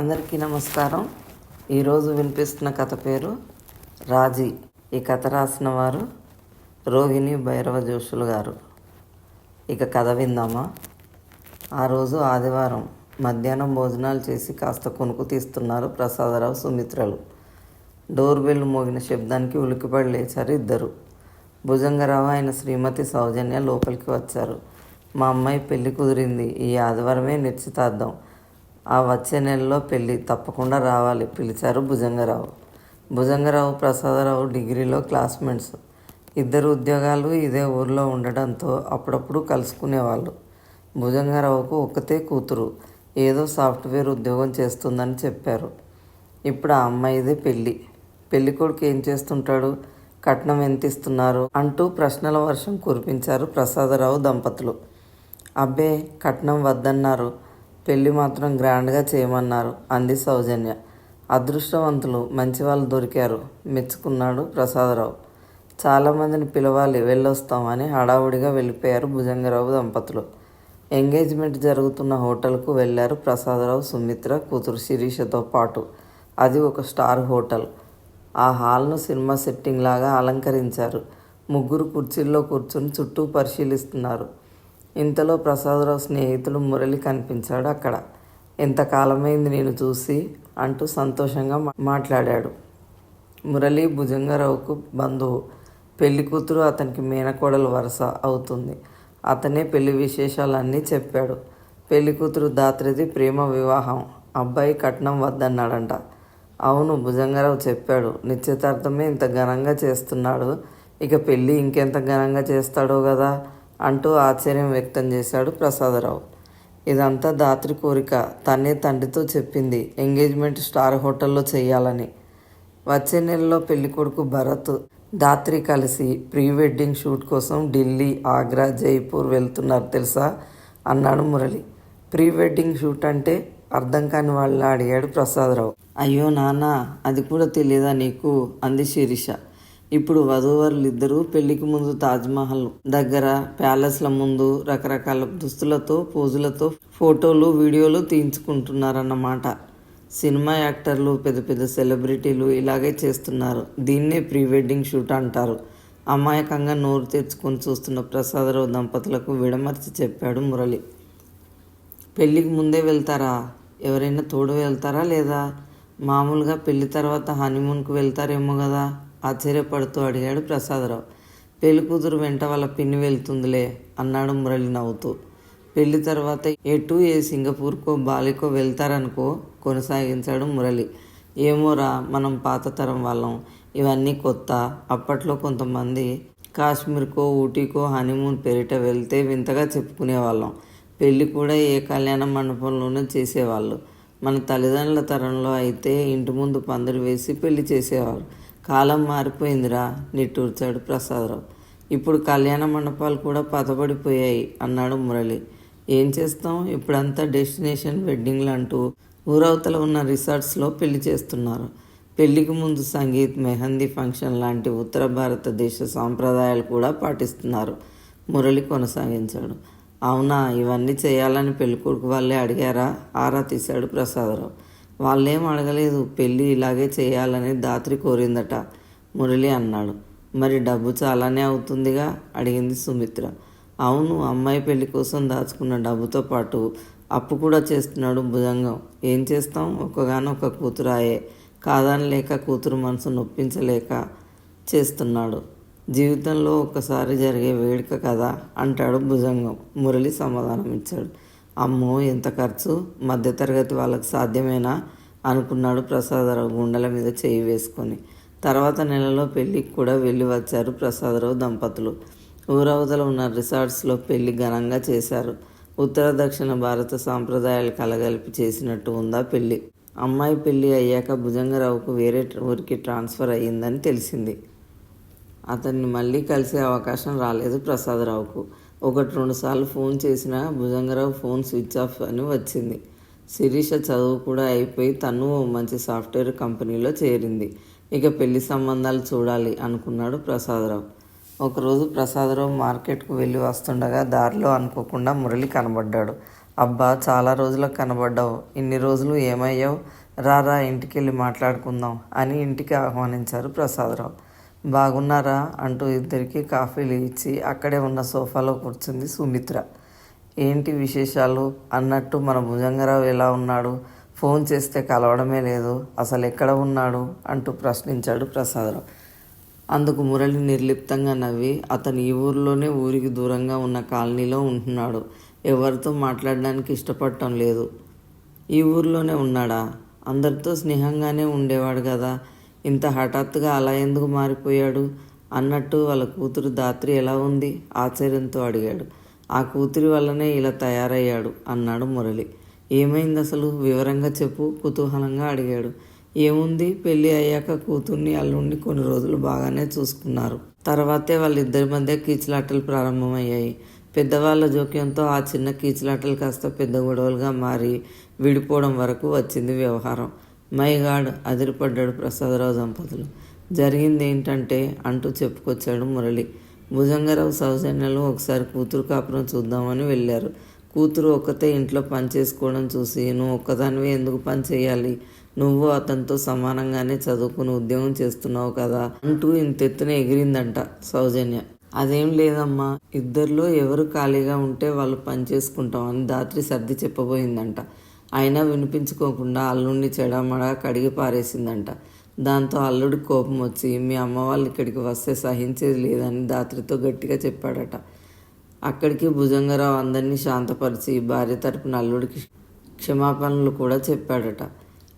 అందరికీ నమస్కారం. ఈరోజు వినిపిస్తున్న కథ పేరు రాజీ. ఈ కథ రాసిన వారు రోహిణి భైరవ జోషులు గారు. ఇక కథ విందామా? ఆ రోజు ఆదివారం మధ్యాహ్నం భోజనాలు చేసి కాస్త కొనుక్కు తీస్తున్నారు ప్రసాదరావు సుమిత్రలు. డోర్ బెల్ మోగిన శబ్దానికి ఉలికిపడి లేచారు ఇద్దరు. భుజంగరావు ఆయన శ్రీమతి సౌజన్య లోపలికి వచ్చారు. మా అమ్మాయి పెళ్ళి కుదిరింది. ఈ ఆదివారమే నిశ్చితార్థం. ఆ వచ్చే నెలలో పెళ్ళి తప్పకుండా రావాలి. పిలిచారు భుజంగరావు. భుజంగరావు ప్రసాదరావు డిగ్రీలో క్లాస్మేట్స్. ఇద్దరు ఉద్యోగాలు ఇదే ఊర్లో ఉండడంతో అప్పుడప్పుడు కలుసుకునేవాళ్ళు. భుజంగరావుకు ఒక్కతే కూతురు. ఏదో సాఫ్ట్వేర్ ఉద్యోగం చేస్తుందని చెప్పారు. ఇప్పుడు ఆ అమ్మాయిదే పెళ్ళి పెళ్ళి కొడుకు ఏం చేస్తుంటాడు? కట్నం ఎంత ఇస్తున్నారు అంటూ ప్రశ్నల వర్షం కురిపించారు ప్రసాదరావు దంపతులు. అబ్బే కట్నం వద్దన్నారు. పెళ్ళి మాత్రం గ్రాండ్గా చేయమన్నారు. అంది సౌజన్య. అదృష్టవంతులు మంచి వాళ్ళు దొరికారు. మెచ్చుకున్నాడు ప్రసాదరావు. చాలామందిని పిలవాలి వెళ్ళొస్తామని హడావుడిగా వెళ్ళిపోయారు భుజంగరావు దంపతులు. ఎంగేజ్మెంట్ జరుగుతున్న హోటల్కు వెళ్ళారు ప్రసాదరావు సుమిత్ర కూతురు శిరీషతో పాటు. అది ఒక స్టార్ హోటల్. ఆ హాల్ను సినిమా సెట్టింగ్ లాగా అలంకరించారు. ముగ్గురు కుర్చీల్లో కూర్చొని చుట్టూ పరిశీలిస్తున్నారు. ఇంతలో ప్రసాదరావు స్నేహితుడు మురళి కనిపించాడు అక్కడ. ఎంతకాలమైంది నేను చూసి? అంటూ సంతోషంగా మాట్లాడాడు. మురళి భుజంగరావుకు బంధువు పెళ్ళి కూతురు అతనికి మేనకోడలు వరుస అవుతుంది. అతనే పెళ్ళి విశేషాలన్నీ చెప్పాడు. పెళ్ళి కూతురు దాత్రిది ప్రేమ వివాహం. అబ్బాయి కట్నం వద్దన్నాడంట. అవును భుజంగరావు చెప్పాడు. నిశ్చితార్థమే ఇంత ఘనంగా చేస్తున్నాడు. ఇక పెళ్ళి ఇంకెంత ఘనంగా చేస్తాడో కదా. అంటూ ఆశ్చర్యం వ్యక్తం చేశాడు ప్రసాదరావు. ఇదంతా దాత్రి కోరిక. తనే తండ్రితో చెప్పింది ఎంగేజ్మెంట్ స్టార్ హోటల్లో చేయాలని వచ్చే నెలలో పెళ్ళి కొడుకు భరత్ దాత్రి కలిసి ప్రీ వెడ్డింగ్ షూట్ కోసం ఢిల్లీ ఆగ్రా జైపూర్ వెళ్తున్నారు తెలుసా? అన్నాడు మురళి. ప్రీ వెడ్డింగ్ షూట్ అంటే అర్థం కాని వాళ్ళ అడిగాడు ప్రసాదరావు. అయ్యో నాన్న అది కూడా తెలియదా నీకు? అంది శిరీష. ఇప్పుడు వధూవరులు ఇద్దరూ పెళ్ళికి ముందు తాజ్మహల్ దగ్గర ప్యాలెస్ల ముందు రకరకాల దుస్తులతో పోజులతో ఫోటోలు వీడియోలు తీయించుకుంటున్నారన్నమాట. సినిమా యాక్టర్లు పెద్ద పెద్ద సెలబ్రిటీలు ఇలాగే చేస్తున్నారు. దీన్నే ప్రీ వెడ్డింగ్ షూట్ అంటారు. అమాయకంగా నోరు తెచ్చుకొని చూస్తున్న ప్రసాదరావు దంపతులకు విడమర్చి చెప్పాడు మురళి. పెళ్ళికి ముందే వెళ్తారా? ఎవరైనా తోడు వెళ్తారా లేదా? మామూలుగా పెళ్ళి తర్వాత హనీమూన్కు వెళ్తారేమో కదా. ఆశ్చర్యపడుతూ అడిగాడు ప్రసాదరావు. పెళ్ళి కూతురు వెంట వాళ్ళ పిన్ని వెళ్తుందిలే అన్నాడు మురళి నవ్వుతూ. పెళ్ళి తర్వాత ఎటు ఏ సింగపూర్కో బాలికో వెళ్తారనుకో కొనసాగించాడు మురళి. ఏమోరా మనం పాత తరం వాళ్ళం. ఇవన్నీ కొత్త. అప్పట్లో కొంతమంది కాశ్మీర్కో ఊటీకో హనీమూన్ పేరిట వెళ్తే వింతగా చెప్పుకునేవాళ్ళం. పెళ్ళి కూడా ఏ కళ్యాణ మండపంలోనూ చేసేవాళ్ళు. మన తల్లిదండ్రుల తరంలో అయితే ఇంటి ముందు పందిరి వేసి పెళ్ళి చేసేవారు. కాలం మారిపోయిందిరా నిట్టూర్చాడు ప్రసాదరావు. ఇప్పుడు కళ్యాణ మండపాలు కూడా పతబడిపోయాయి అన్నాడు మురళి. ఏం చేస్తాం? ఇప్పుడంతా డెస్టినేషన్ వెడ్డింగ్లు అంటూ ఊరవతల ఉన్న రిసార్ట్స్లో పెళ్ళి చేస్తున్నారు. పెళ్ళికి ముందు సంగీత్ మెహందీ ఫంక్షన్ లాంటి ఉత్తర భారతదేశ సాంప్రదాయాలు కూడా పాటిస్తున్నారు. మురళి కొనసాగించాడు. అవునా ఇవన్నీ చేయాలని పెళ్ళికొడుకు వాళ్ళే అడిగారా? ఆరా తీశాడు ప్రసాదరావు. వాళ్ళేం అడగలేదు. పెళ్ళి ఇలాగే చేయాలని దాత్రి కోరిందట. మురళి అన్నాడు. మరి డబ్బు చాలానే అవుతుందిగా? అడిగింది సుమిత్ర. అవును అమ్మాయి పెళ్ళి కోసం దాచుకున్న డబ్బుతో పాటు అప్పు కూడా చేస్తున్నాడు భుజంగం. ఏం చేస్తాం? ఒక్కగానొక్క కూతురాయే. కాదని లేక కూతురు మనసు నొప్పించలేక చేస్తున్నాడు. జీవితంలో ఒక్కసారి జరిగే వేడుక కదా? అంటాడు భుజంగం. మురళి సమాధానం ఇచ్చాడు అమ్మో ఎంత ఖర్చు? మధ్యతరగతి వాళ్ళకు సాధ్యమేనా? అనుకున్నాడు ప్రసాదరావు గుండెల మీద చేయి వేసుకొని. తర్వాత నెలలో పెళ్ళికి కూడా వెళ్ళి వచ్చారు ప్రసాదరావు దంపతులు. ఊరవతల ఉన్న రిసార్ట్స్లో పెళ్ళి ఘనంగా చేశారు. ఉత్తర దక్షిణ భారత సాంప్రదాయాలు కలగలిపి చేసినట్టు ఉందా పెళ్ళి? అమ్మాయి పెళ్ళి అయ్యాక భుజంగరావుకు వేరే ఊరికి ట్రాన్స్ఫర్ అయ్యిందని తెలిసింది. అతన్ని మళ్ళీ కలిసే అవకాశం రాలేదు ప్రసాదరావుకు. ఒకటి రెండు సార్లు ఫోన్ చేసిన భుజంగరావు ఫోన్ స్విచ్ ఆఫ్ అని వచ్చింది. శిరీష చదువు కూడా అయిపోయి తను ఓ మంచి సాఫ్ట్వేర్ కంపెనీలో చేరింది. ఇక పెళ్ళి సంబంధాలు చూడాలి అనుకున్నాడు ప్రసాదరావు. ఒకరోజు ప్రసాదరావు మార్కెట్కు వెళ్ళి వస్తుండగా దారిలో అనుకోకుండా మురళి కనబడ్డాడు. అబ్బా చాలా రోజులకు కనబడ్డావు. ఇన్ని రోజులు ఏమయ్యావు? రారా ఇంటికి వెళ్ళి మాట్లాడుకుందాం అని ఇంటికి ఆహ్వానించారు ప్రసాదరావు. బాగున్నారా అంటూ ఇద్దరికి కాఫీలు ఇచ్చి అక్కడే ఉన్న సోఫాలో కూర్చుంది సుమిత్ర. ఏంటి విశేషాలు? అన్నట్టు మన భుజంగరావు ఎలా ఉన్నాడు? ఫోన్ చేస్తే కలవడమే లేదు. అసలు ఎక్కడ ఉన్నాడు? అంటూ ప్రశ్నించాడు ప్రసాదరావు. అందుకు మురళి నిర్లిప్తంగా నవ్వి అతను ఈ ఊరిలోనే ఊరికి దూరంగా ఉన్న కాలనీలో ఉంటున్నాడు. ఎవరితో మాట్లాడడానికి ఇష్టపడటం లేదు. ఈ ఊర్లోనే ఉన్నాడా? అందరితో స్నేహంగానే ఉండేవాడు కదా. ఇంత హఠాత్తుగా అలా ఎందుకు మారిపోయాడు? అన్నట్టు వాళ్ళ కూతురు దాత్రి ఎలా ఉంది? ఆశ్చర్యంతో అడిగాడు. ఆ కూతురి వల్లనే ఇలా తయారయ్యాడు అన్నాడు మురళి. ఏమైంది అసలు వివరంగా చెప్పు కుతూహలంగా అడిగాడు. ఏముంది? పెళ్ళి అయ్యాక కూతుర్ని అల్లుడిని కొన్ని రోజులు బాగానే చూసుకున్నారు. తర్వాతే వాళ్ళిద్దరి మధ్య కీచులాటలు ప్రారంభమయ్యాయి. పెద్దవాళ్ళ జోక్యంతో ఆ చిన్న కీచులాటలు కాస్త పెద్ద గొడవలుగా మారి విడిపోవడం వరకు వచ్చింది వ్యవహారం. మై గాడ్ అదిరిపడ్డాడు ప్రసాదరావు దంపతులు. జరిగింది ఏంటంటే అంటూ చెప్పుకొచ్చాడు మురళి. భుజంగరావు సౌజన్యలు ఒకసారి కూతురు కాపురం చూద్దామని వెళ్ళారు. కూతురు ఒక్కతే ఇంట్లో పని చేసుకోవడం చూసి నువ్వు ఒక్కదానివే ఎందుకు పని చేయాలి? నువ్వు అతనితో సమానంగానే చదువుకుని ఉద్యోగం చేస్తున్నావు కదా అంటూ ఇంతెత్తున ఎగిరిందంట సౌజన్య. అదేం లేదమ్మా ఇద్దరిలో ఎవరు ఖాళీగా ఉంటే వాళ్ళు పని చేసుకుంటాం అని దాత్రి సర్ది చెప్పబోయిందంట. అయినా వినిపించుకోకుండా అల్లుడిని చెడమడ కడిగి పారేసిందంట. దాంతో అల్లుడికి కోపం వచ్చి మీ అమ్మ వాళ్ళు ఇక్కడికి వస్తే సహించేది లేదని దాత్రితో గట్టిగా చెప్పాడట. అక్కడికి భుజంగరావు అందరినీ శాంతపరిచి భార్య తరపున అల్లుడికి క్షమాపణలు కూడా చెప్పాడట.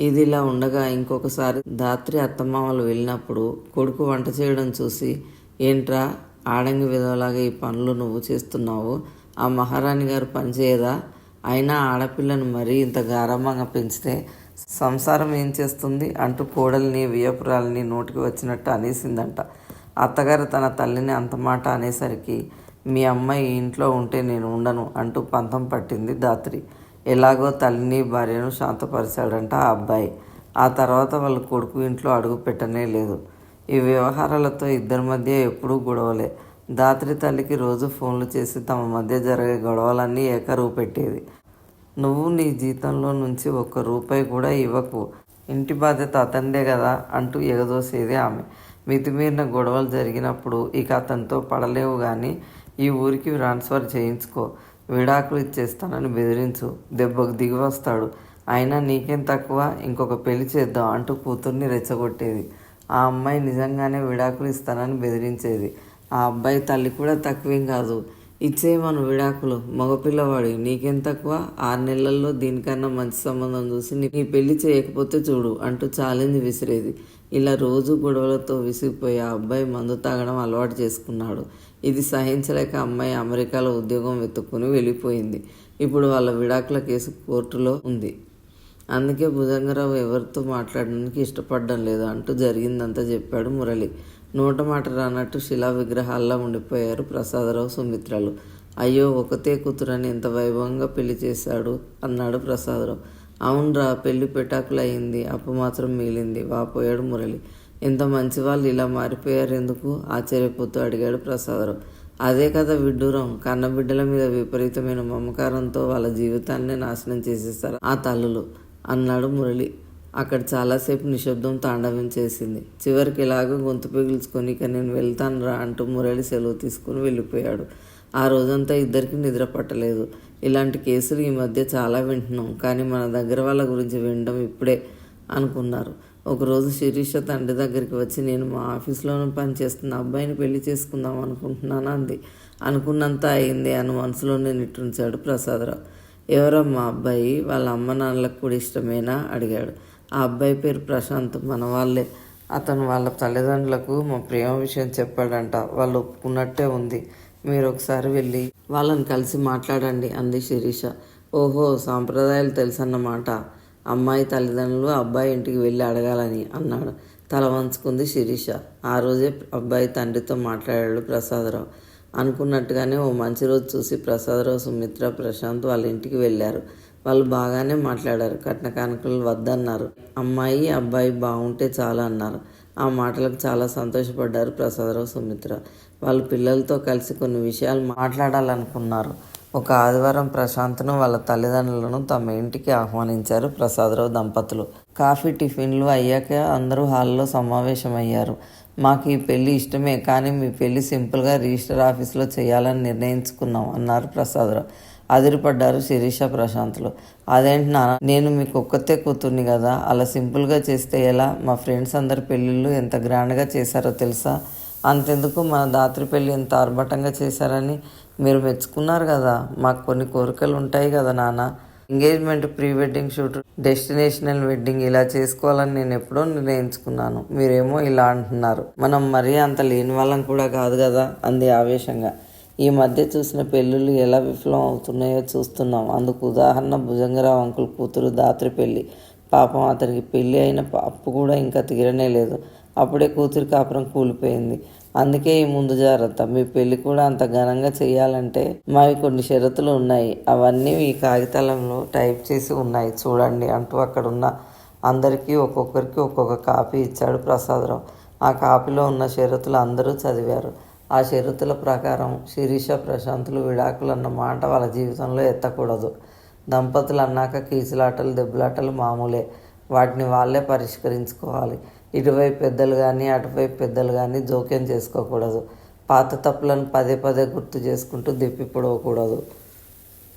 ఇది ఇలా ఉండగా ఇంకొకసారి దాత్రి అత్తమామలు వెళ్ళినప్పుడు కొడుకు వంట చేయడం చూసి ఏంట్రా ఆడంగి విధవలాగా ఈ పనులు నువ్వు చేస్తున్నావు? ఆ మహారాణి గారు పనిచేయదా అయినా ఆడపిల్లను మరీ ఇంత గారంభంగా పెంచితే సంసారం ఏం చేస్తుంది? అంటూ కోడల్ని వియపురాలని నోటికి వచ్చినట్టు అనేసిందంట. అత్తగారు తన తల్లిని అంత మాట అనేసరికి మీ అమ్మాయి ఇంట్లో ఉంటే నేను ఉండను అంటూ పంతం పట్టింది దాత్రి. ఎలాగో తల్లిని భార్యను శాంతపరిచాడంట ఆ అబ్బాయి. ఆ తర్వాత వాళ్ళ కొడుకు ఇంట్లో అడుగు పెట్టనే లేదు. ఈ వ్యవహారాలతో ఇద్దరి మధ్య ఎప్పుడూ గొడవలే. దాత్రి తల్లికి రోజు ఫోన్లు చేసి తమ మధ్య జరిగే గొడవలన్నీ ఏకరువు పెట్టేది నువ్వు నీ జీతంలో నుంచి ఒక్క రూపాయి కూడా ఇవ్వకు. ఇంటి బాధ్యత అతండే కదా అంటూ ఎగదోసేది ఆమె. మితిమీరిన గొడవలు జరిగినప్పుడు ఇక అతనితో పడలేవు కానీ ఈ ఊరికి ట్రాన్స్ఫర్ చేయించుకో. విడాకులు ఇచ్చేస్తానని బెదిరించు. దెబ్బకు దిగి వస్తాడు అయినా నీకేం తక్కువ? ఇంకొక పెళ్ళి చేద్దాం అంటూ కూతుర్ని రెచ్చగొట్టేది. ఆ అమ్మాయి నిజంగానే విడాకులు ఇస్తానని బెదిరించేది. ఆ అబ్బాయి తల్లి కూడా తక్కువేం కాదు. ఇచ్చేయమను విడాకులు. మగపిల్లవాడి. నీకేం తక్కువ? ఆరు నెలల్లో దీనికన్నా మంచి సంబంధం చూసి నీ పెళ్ళి చేయకపోతే చూడు అంటూ ఛాలెంజ్ విసిరేది. ఇలా రోజు గొడవలతో విసిగిపోయి ఆ అబ్బాయి మందు తాగడం అలవాటు చేసుకున్నాడు. ఇది సహించలేక అమ్మాయి అమెరికాలో ఉద్యోగం వెతుక్కుని వెళ్ళిపోయింది. ఇప్పుడు వాళ్ళ విడాకుల కేసు కోర్టులో ఉంది. అందుకే భుజంగరావు ఎవరితో మాట్లాడడానికి ఇష్టపడడం లేదు అంటూ జరిగిందంతా చెప్పాడు మురళి. నోట మాట రానట్టు శిలా విగ్రహాల్లో ఉండిపోయారు ప్రసాదరావు సుమిత్రలు. అయ్యో ఒకతే కూతురని ఎంత వైభవంగా పెళ్ళి చేశాడు అన్నాడు ప్రసాదరావు. అవునరా పెళ్ళి పెటాకులు అయింది అప్పు మాత్రం మిగిలింది వాపోయాడు మురళి. ఇంత మంచి వాళ్ళు ఇలా మారిపోయారు ఎందుకు? ఆశ్చర్యపోతూ అడిగాడు ప్రసాదరావు. అదే కదా విడ్డూరం కన్నబిడ్డల మీద విపరీతమైన మమకారంతో వాళ్ళ జీవితాన్ని నాశనం చేసేస్తారు ఆ తల్లులు అన్నాడు మురళి. అక్కడ చాలాసేపు నిశ్శబ్దం తాండవం చేసింది. చివరికి ఇలాగ గొంతు పిగుల్చుకొని ఇక నేను వెళ్తాను రా అంటూ మురళి సెలవు తీసుకుని వెళ్ళిపోయాడు. ఆ రోజంతా ఇద్దరికి నిద్ర పట్టలేదు. ఇలాంటి కేసులు ఈ మధ్య చాలా వింటున్నాం. కానీ మన దగ్గర వాళ్ళ గురించి వినడం ఇప్పుడే అనుకున్నారు. ఒకరోజు శిరీష తండ్రి దగ్గరికి వచ్చి నేను మా ఆఫీస్లోనే పనిచేస్తున్న అబ్బాయిని పెళ్ళి చేసుకుందాం అనుకుంటున్నాను? అంది. అనుకున్నంత అయింది అని మనసులోనే నిట్టుంచాడు ప్రసాదరావు. ఎవరమ్మా అబ్బాయి? వాళ్ళ అమ్మ నాన్నలకు కూడా ఇష్టమేనా? అడిగాడు. ఆ అబ్బాయి పేరు ప్రశాంత్. మన వాళ్ళే. అతను వాళ్ళ తల్లిదండ్రులకు మా ప్రేమ విషయం చెప్పాడంట. వాళ్ళు ఒప్పుకున్నట్టే ఉంది. మీరు ఒకసారి వెళ్ళి వాళ్ళని కలిసి మాట్లాడండి అంది శిరీష. ఓహో సాంప్రదాయాలు తెలుసన్నమాట. అమ్మాయి తల్లిదండ్రులు అబ్బాయి ఇంటికి వెళ్ళి అడగాలని అన్నాడు. తల వంచుకుంది శిరీష. ఆ రోజే అబ్బాయి తండ్రితో మాట్లాడాడు ప్రసాదరావు. అనుకున్నట్టుగానే ఓ మంచి రోజు చూసి ప్రసాదరావు సుమిత్ర ప్రశాంత్ వాళ్ళ ఇంటికి వెళ్ళారు. వాళ్ళు బాగానే మాట్లాడారు. కట్న కానుకలు వద్దన్నారు. అమ్మాయి అబ్బాయి బాగుంటే చాలా అన్నారు. ఆ మాటలకు చాలా సంతోషపడ్డారు ప్రసాదరావు సుమిత్ర. వాళ్ళు పిల్లలతో కలిసి కొన్ని విషయాలు మాట్లాడాలనుకున్నారు. ఒక ఆదివారం ప్రశాంత్ను వాళ్ళ తల్లిదండ్రులను తమ ఇంటికి ఆహ్వానించారు ప్రసాదరావు దంపతులు. కాఫీ టిఫిన్లు అయ్యాక అందరూ హాల్లో సమావేశమయ్యారు. మాకు ఈ పెళ్ళి ఇష్టమే కానీ మీ పెళ్ళి సింపుల్గా రిజిస్టర్ ఆఫీస్లో చేయాలని నిర్ణయించుకున్నాం అన్నారు ప్రసాదరావు. అదిరిపడ్డారు శిరీష ప్రశాంత్లు. అదేంటి నాన్న నేను మీకు ఒక్కతే కూతుర్ని కదా? అలా సింపుల్గా చేస్తే ఎలా? మా ఫ్రెండ్స్ అందరి పెళ్ళిళ్ళు ఎంత గ్రాండ్గా చేశారో తెలుసా? అంతెందుకు మన దాత్రి పెళ్ళి ఎంత ఆర్భటంగా చేశారని మీరు మెచ్చుకున్నారు కదా? మాకు కొన్ని కోరికలు ఉంటాయి కదా నాన్న. Engagement pre wedding shoot destinational wedding ఇలా చేసుకోవాలని నేను ఎప్పుడో నిర్ణయించుకున్నాను. మీరేమో ఇలా అంటున్నారు. మనం మరీ అంత లేని వాళ్ళం కూడా కాదు కదా? అంది ఆవేశంగా. ఈ మధ్య చూసిన పెళ్ళిళ్ళు ఎలా విఫలం అవుతున్నాయో చూస్తున్నాం. అందుకు ఉదాహరణ భుజంగరావు అంకుల్ కూతురు దాత్రి పెళ్ళి. పాపం అతనికి పెళ్ళి అయిన అప్పు కూడా ఇంకా తీరనే లేదు. అప్పుడే కూతురు కాపురం కూలిపోయింది. అందుకే ఈ ముందు జాగ్రత్త. మీ పెళ్ళి కూడా అంత ఘనంగా చేయాలంటే మావి కొన్ని షరతులు ఉన్నాయి. అవన్నీ ఈ కాగితాలలో టైప్ చేసి ఉన్నాయి. చూడండి అంటూ అక్కడున్న అందరికీ ఒక్కొక్కరికి ఒక్కొక్క కాపీ ఇచ్చాడు ప్రసాదరావు. ఆ కాపీలో ఉన్న షరతులు అందరూ చదివారు. ఆ షరతుల ప్రకారం శిరీష ప్రశాంతులు విడాకులు అన్న మాట వాళ్ళ జీవితంలో ఎత్తకూడదు. దంపతులు అన్నాక కీచులాటలు దెబ్బలాటలు మామూలే. వాటిని వాళ్ళే పరిష్కరించుకోవాలి. ఇటువైపు పెద్దలు కానీ అటువైపు పెద్దలు కానీ జోక్యం చేసుకోకూడదు. పాత తప్పులను పదే పదే గుర్తు చేసుకుంటూ దిప్పి పొడవకూడదు.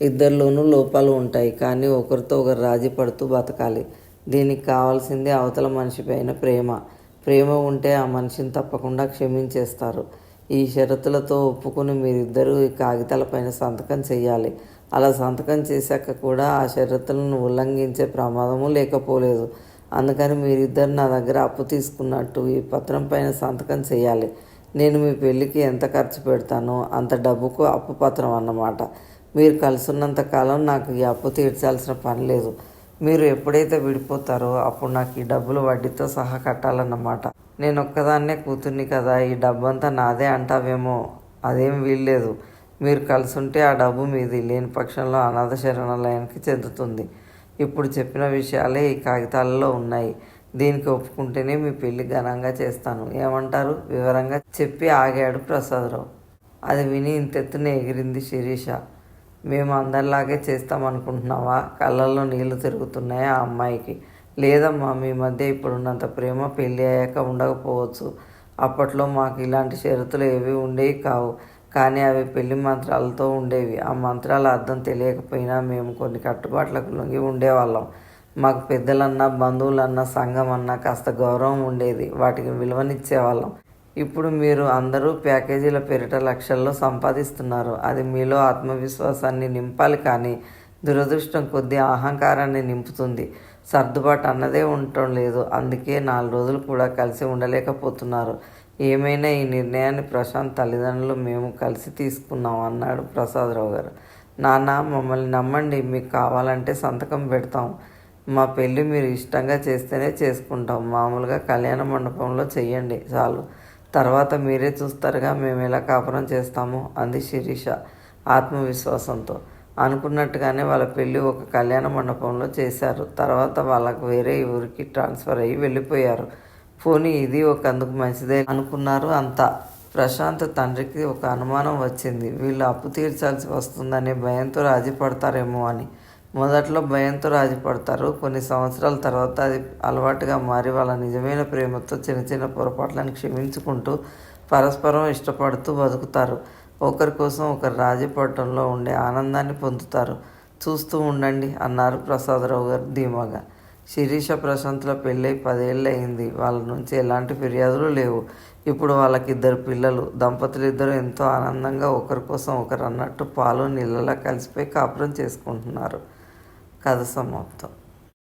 ఇద్దరిలోనూ లోపాలు ఉంటాయి కానీ ఒకరితో ఒకరు రాజీ పడుతూ బతకాలి. దీనికి కావాల్సింది అవతల మనిషిపైన ప్రేమ. ప్రేమ ఉంటే ఆ మనిషిని తప్పకుండా క్షమించేస్తారు. ఈ షరతులతో ఒప్పుకుని మీరిద్దరూ ఈ కాగితాలపైన సంతకం చేయాలి అలా సంతకం చేశాక కూడా ఆ షరతులను ఉల్లంఘించే ప్రమాదము లేకపోలేదు. అందుకని మీరిద్దరు నా దగ్గర అప్పు తీసుకున్నట్టు ఈ పత్రం పైన సంతకం చేయాలి నేను మీ పెళ్ళికి ఎంత ఖర్చు పెడతానో అంత డబ్బుకు అప్పు పత్రం అన్నమాట. మీరు కలుసున్నంత కాలం నాకు ఈ అప్పు తీర్చాల్సిన పని లేదు. మీరు ఎప్పుడైతే విడిపోతారో అప్పుడు నాకు ఈ డబ్బులు వడ్డీతో సహా కట్టాలన్నమాట. నేను ఒక్కదాన్నే కూతుర్ని కదా ఈ డబ్బంతా నాదే అంటావేమో అదేం వీల్లేదు. మీరు కలిసుంటే ఆ డబ్బు మీది లేని పక్షంలో అనాథ శరణాలయానికి చెందుతుంది. ఇప్పుడు చెప్పిన విషయాలే ఈ కాగితాలలో ఉన్నాయి. దీనికి ఒప్పుకుంటేనే మీ పెళ్ళి ఘనంగా చేస్తాను. ఏమంటారు? వివరంగా చెప్పి ఆగాడు ప్రసాదరావు. అది విని ఇంతెత్తున ఎగిరింది శిరీష. మేము అందరిలాగే చేస్తామనుకుంటున్నావా? కళ్ళల్లో నీళ్ళు తిరుగుతున్నాయి ఆ అమ్మాయికి? లేదమ్మా మీ మధ్య ఇప్పుడున్నంత ప్రేమ పెళ్ళి అయ్యాక ఉండకపోవచ్చు. అప్పట్లో మాకు ఇలాంటి షరతులు ఏవి ఉండేవి కావు. కానీ అవి పెళ్ళి మంత్రాలతో ఉండేవి. ఆ మంత్రాల అర్థం తెలియకపోయినా మేము కొన్ని కట్టుబాట్లకు లొంగి ఉండేవాళ్ళం. మాకు పెద్దలన్నా బంధువులన్నా సంఘం అన్నా కాస్త గౌరవం ఉండేది. వాటికి విలువనిచ్చేవాళ్ళం. ఇప్పుడు మీరు అందరూ ప్యాకేజీల పేరిట లక్షల్లో సంపాదిస్తున్నారు. అది మీలో ఆత్మవిశ్వాసాన్ని నింపాలి కానీ దురదృష్టం కొద్దీ అహంకారాన్ని నింపుతుంది. సర్దుబాటు అన్నదే ఉండటం లేదు. అందుకే నాలుగు రోజులు కూడా కలిసి ఉండలేకపోతున్నారు. ఏమైనా ఈ నిర్ణయాన్ని ప్రశాంత్ తల్లిదండ్రులు మేము కలిసి తీసుకున్నాం అన్నాడు ప్రసాదరావు గారు. నాన్న మమ్మల్ని నమ్మండి. మీకు కావాలంటే సంతకం పెడతాం. మా పెళ్ళి మీరు ఇష్టంగా చేస్తేనే చేసుకుంటాం. మామూలుగా కళ్యాణ మండపంలో చెయ్యండి. చాలు. తర్వాత మీరే చూస్తారుగా మేము ఎలా కాపురం చేస్తామో అంది శిరీష ఆత్మవిశ్వాసంతో. అనుకున్నట్టుగానే వాళ్ళ పెళ్ళి ఒక కళ్యాణ మండపంలో చేశారు. తర్వాత వాళ్ళకు వేరే ఊరికి ట్రాన్స్ఫర్ అయ్యి వెళ్ళిపోయారు. పోనీ ఇది ఒక అందుకు మంచిదే అనుకున్నారు అంతా. ప్రశాంత్ తండ్రికి ఒక అనుమానం వచ్చింది. వీళ్ళు అప్పు తీర్చాల్సి వస్తుందనే భయంతో రాజీ పడతారేమో అని. మొదట్లో భయంతో రాజీ పడతారు. కొన్ని సంవత్సరాల తర్వాత అది అలవాటుగా మారి వాళ్ళ నిజమైన ప్రేమతో చిన్న చిన్న పొరపాట్లను క్షమించుకుంటూ పరస్పరం ఇష్టపడుతూ బతుకుతారు. ఒకరి కోసం ఒకరు రాజపడటంలో ఉండే ఆనందాన్ని పొందుతారు. చూస్తూ ఉండండి అన్నారు ప్రసాదరావు గారు ధీమాగా. శిరీష ప్రశాంత్ల పెళ్ళై పదేళ్ళు అయింది. వాళ్ళ నుంచి ఎలాంటి ఫిర్యాదులు లేవు. ఇప్పుడు వాళ్ళకి ఇద్దరు పిల్లలు. దంపతులు ఇద్దరు ఎంతో ఆనందంగా ఒకరి కోసం ఒకరు అన్నట్టు పాలు నీళ్ళలా కలిసిపోయి కాపురం చేసుకుంటున్నారు. కథ సమాప్తం.